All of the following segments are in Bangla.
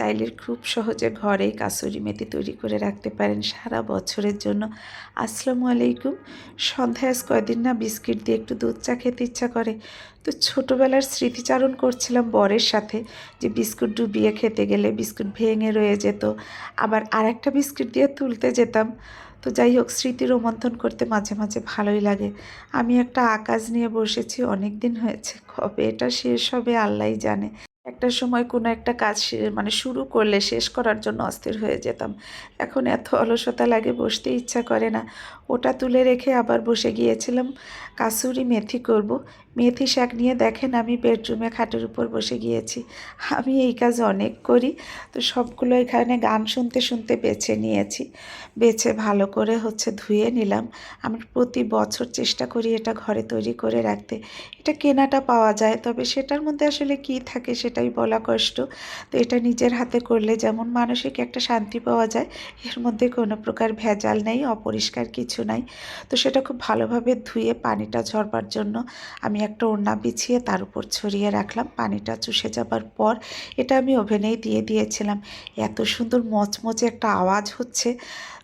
চাইলে খুব সহজে ঘরেই কাসুরি মেথি তৈরি করে রাখতে পারেন সারা বছরের জন্য। আসসালামু আলাইকুম। সন্ধ্যায় আজ কয়দিন না বিস্কিট দিয়ে একটু দুধ চা খেতে ইচ্ছা করে। তো ছোটোবেলার স্মৃতিচারণ করছিলাম বরের সাথে যে বিস্কুট ডুবিয়ে খেতে গেলে বিস্কুট ভেঙে রয়ে যেত, আবার আরেকটা বিস্কিট দিয়ে তুলতে যেতাম। তো যাই হোক, স্মৃতি রোমন্থন করতে মাঝে মাঝে ভালোই লাগে। আমি একটা আকাশ নিয়ে বসেছি অনেক দিন হয়েছে, কবে এটা শেষ হবে আল্লাহই জানে। একটা সময় কোনো একটা কাজ মানে শুরু করলে, শেষ করার জন্য অস্থির হয়ে যেতাম। এখন এত অলসতা লাগে, বসতে ইচ্ছা করে না। ওটা তুলে রেখে আবার বসে গিয়েছিলাম। কাসুরি মেথি করব। মেথি শাক নিয়ে দেখেন, আমি বেডরুমে খাটের উপর বসে গিয়েছি। আমি এই কাজ অনেক করি, তো সবগুলো এখানে গান শুনতে শুনতে বেছে নিয়েছি। বেছে ভালো করে হচ্ছে ধুয়ে নিলাম। আমি প্রতি বছর চেষ্টা করি এটা ঘরে তৈরি করে রাখতে। এটা কেনাটা পাওয়া যায়, তবে সেটার মধ্যে আসলে কি থাকে সেটাই বলা কষ্ট। তো এটা নিজের হাতে করলে যেমন মানসিক একটা শান্তি পাওয়া যায়, এর মধ্যে কোনো প্রকার ভেজাল নেই, অপরিষ্কার কিছু নাই। তো সেটা খুব ভালোভাবে ধুয়ে পানিটা ঝরবার জন্য আমি একটা ওড়না বিছিয়ে তার উপর ছড়িয়ে রাখলাম। পানিটা চুষে যাবার পর এটা আমি ওভেনেই দিয়ে দিয়েছিলাম। এত সুন্দর মচমচে একটা আওয়াজ হচ্ছে।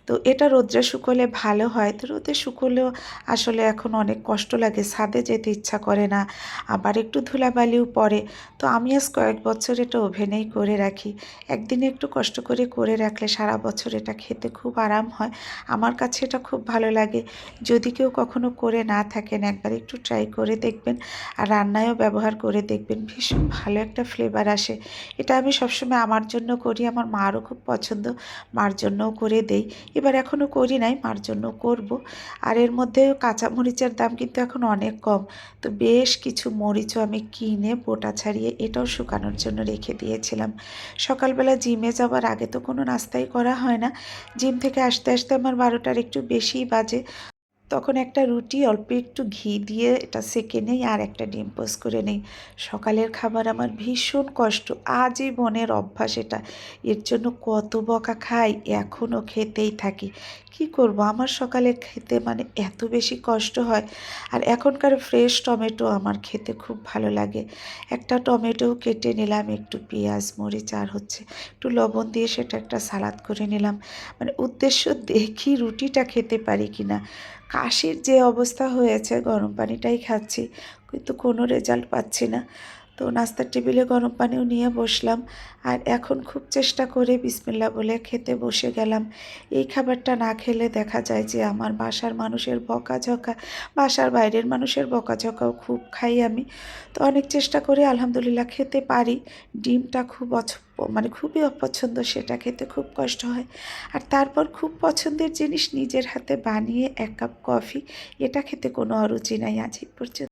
তো এটা রোদ্রে শুকোলে ভালো হয়। তো রোদে শুকোলেও আসলে এখন অনেক কষ্ট লাগে। ছাদে যেতে ইচ্ছা করে না। আবার একটু ধুলাবালিও পড়ে। তো আমি আজ কয়েক বছর এটা ওভেনেই করে রাখি। একদিনে একটু কষ্ট করে করে রাখলে সারা বছর এটা খেতে খুব আরাম হয়। আমার কাছে এটা খুব ভালো লাগে। যদি কেউ কখনো করে না থাকেন, একবার একটু ট্রাই করে দেখবেন আর রান্নায়ও ব্যবহার করে দেখবেন, ভীষণ ভালো একটা ফ্লেভার আসে। এটা আমি সবসময় আমার জন্য করি, আমার মারও খুব পছন্দ, মার জন্যও করে দেই। এবার এখনও করি নাই, মার জন্য করব। আর এর মধ্যে কাঁচা মরিচের দাম কিন্তু এখন অনেক কম। তো বেশ কিছু মরিচও আমি কিনে, বোটা ছাড়িয়ে এটাও শুকানোর জন্য রেখে দিয়েছিলাম। সকালবেলা জিমে যাওয়ার আগে তো কোনো নাস্তাই করা হয় না। জিম থেকে আসতে আসতে আমার বারোটার একটু বেশিই বাজে। তখন একটা রুটি, অল্প একটু ঘি দিয়ে এটা সেকে নেই আর একটা ডিম পোস করে নেই। সকালের খাবার আমার ভীষণ কষ্ট। আজীবনের অভ্যাস এটা। এর জন্য কত বকা খাই এখনও খেতেই থাকি। কি করব? আমার সকালে খেতে মানে এত বেশি কষ্ট হয়। আর এখনকার ফ্রেশ টমেটো আমার খেতে খুব ভালো লাগে। একটা টমেটোও কেটে নিলাম, একটু পেঁয়াজ, মরিচ আর হচ্ছে একটু লবণ দিয়ে সেটা একটা সালাদ করে নিলাম। মানে উদ্দেশ্য দেখি রুটিটা খেতে পারি কি না কাশির যে অবস্থা হয়েছে গরম পানিটাই খাচ্ছি কিন্তু কোনো রেজাল্ট পাচ্ছি না। তো নাস্তার টেবিলে গরম পানিও নিয়ে বসলাম আর এখন খুব চেষ্টা করে বিসমিল্লা বলে খেতে বসে গেলাম। এই খাবারটা না খেলে দেখা যায় যে আমার বাসার মানুষের বকাঝকা, বাসার বাইরের মানুষের বকাঝকাও খুব খাই আমি। তো অনেক চেষ্টা করে আলহামদুলিল্লাহ খেতে পারি। ডিমটা খুব অছ- মানে খুবই অপছন্দ সেটা খেতে খুব কষ্ট হয়। আর তারপর খুব পছন্দের জিনিস নিজের হাতে বানিয়ে এক কাপ কফি, এটা খেতে কোনো অরুচি নাই আজ পর্যন্ত।